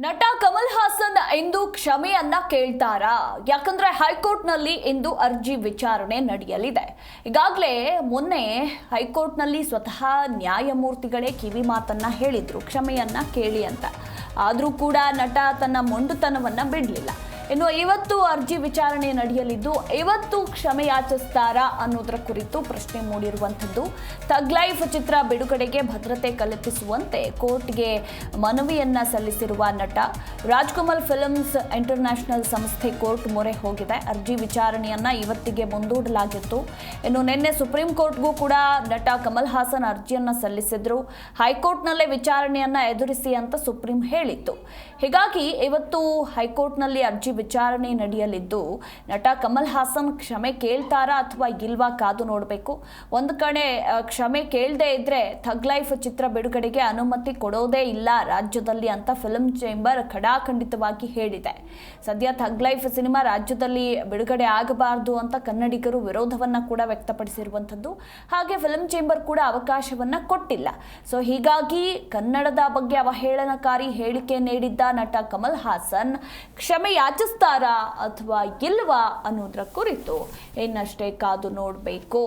ನಟ ಕಮಲ್ ಹಾಸನ್ ಇಂದು ಕ್ಷಮೆಯನ್ನ ಕೇಳ್ತಾರಾ? ಯಾಕಂದ್ರೆ ಹೈಕೋರ್ಟ್ನಲ್ಲಿ ಇಂದು ಅರ್ಜಿ ವಿಚಾರಣೆ ನಡೆಯಲಿದೆ. ಈಗಾಗಲೇ ಮೊನ್ನೆ ಹೈಕೋರ್ಟ್ನಲ್ಲಿ ಸ್ವತಃ ನ್ಯಾಯಮೂರ್ತಿಗಳೇ ಕಿವಿ ಮಾತನ್ನ ಹೇಳಿದ್ರು. ಕ್ಷಮೆಯನ್ನ ಕೇಳಿ ಅಂತ. ಆದರೂ ಕೂಡ ನಟ ತನ್ನ ಮೊಂಡುತನವನ್ನ ಬಿಡಲಿಲ್ಲ. ಇನ್ನು ಐವತ್ತು ಅರ್ಜಿ ವಿಚಾರಣೆ ನಡೆಯಲಿದ್ದು ಇವತ್ತು ಕ್ಷಮೆ ಯಾಚಿಸ್ತಾರಾ ಅನ್ನೋದರ ಕುರಿತು ಪ್ರಶ್ನೆ ಮೂಡಿರುವಂಥದ್ದು. ತಗ್ಲೈಫ್ ಚಿತ್ರ ಬಿಡುಗಡೆಗೆ ಭದ್ರತೆ ಕಲ್ಪಿಸುವಂತೆ ಕೋರ್ಟ್ಗೆ ಮನವಿಯನ್ನ ಸಲ್ಲಿಸಿರುವ ನಟ ರಾಜ್ಕಮಲ್ ಫಿಲ್ಮ್ಸ್ ಇಂಟರ್ನ್ಯಾಷನಲ್ ಸಂಸ್ಥೆ ಕೋರ್ಟ್ ಮೊರೆ ಹೋಗಿದೆ. ಅರ್ಜಿ ವಿಚಾರಣೆಯನ್ನ ಇವತ್ತಿಗೆ ಮುಂದೂಡಲಾಗಿತ್ತು. ಇನ್ನು ನಿನ್ನೆ ಸುಪ್ರೀಂ ಕೋರ್ಟ್ಗೂ ಕೂಡ ನಟ ಕಮಲ್ ಹಾಸನ್ ಅರ್ಜಿಯನ್ನ ಸಲ್ಲಿಸಿದ್ರು. ಹೈಕೋರ್ಟ್ನಲ್ಲೇ ವಿಚಾರಣೆಯನ್ನ ಎದುರಿಸಿ ಅಂತ ಸುಪ್ರೀಂ ಹೇಳಿತ್ತು. ಹೀಗಾಗಿ ಇವತ್ತು ಹೈಕೋರ್ಟ್ನಲ್ಲಿ ಅರ್ಜಿ ವಿಚಾರಣೆ ನಡೆಯಲಿದ್ದು, ನಟ ಕಮಲ್ ಹಾಸನ್ ಕ್ಷಮೆ ಕೇಳ್ತಾರಾ ಅಥವಾ ಇಲ್ವಾ ಕಾದು ನೋಡಬೇಕು. ಒಂದು ಕಡೆ ಕ್ಷಮೆ ಕೇಳದೇ ಇದ್ರೆ ಥಗ್ ಲೈಫ್ ಚಿತ್ರ ಬಿಡುಗಡೆಗೆ ಅನುಮತಿ ಕೊಡೋದೇ ಇಲ್ಲ ರಾಜ್ಯದಲ್ಲಿ ಅಂತ ಫಿಲ್ಮ್ ಚೇಂಬರ್ ಖಡಾಖಂಡಿತವಾಗಿ ಹೇಳಿದೆ. ಸದ್ಯ ಥಗ್ ಲೈಫ್ ಸಿನಿಮಾ ರಾಜ್ಯದಲ್ಲಿ ಬಿಡುಗಡೆ ಆಗಬಾರದು ಅಂತ ಕನ್ನಡಿಗರು ವಿರೋಧವನ್ನ ಕೂಡ ವ್ಯಕ್ತಪಡಿಸಿರುವಂಥದ್ದು. ಹಾಗೆ ಫಿಲ್ಮ್ ಚೇಂಬರ್ ಕೂಡ ಅವಕಾಶವನ್ನ ಕೊಟ್ಟಿಲ್ಲ. ಸೊ ಹೀಗಾಗಿ ಕನ್ನಡದ ಬಗ್ಗೆ ಅವಹೇಳನಕಾರಿ ಹೇಳಿಕೆ ನೀಡಿದ್ದ ನಟ ಕಮಲ್ ಹಾಸನ್ ಕ್ಷಮೆ ಯಾಚಿಸ್ತಾರಾ ಅಥವಾ ಇಲ್ವಾ ಅನ್ನೋದ್ರ ಕುರಿತು ಇನ್ನಷ್ಟೇ ಕಾದು ನೋಡಬೇಕು.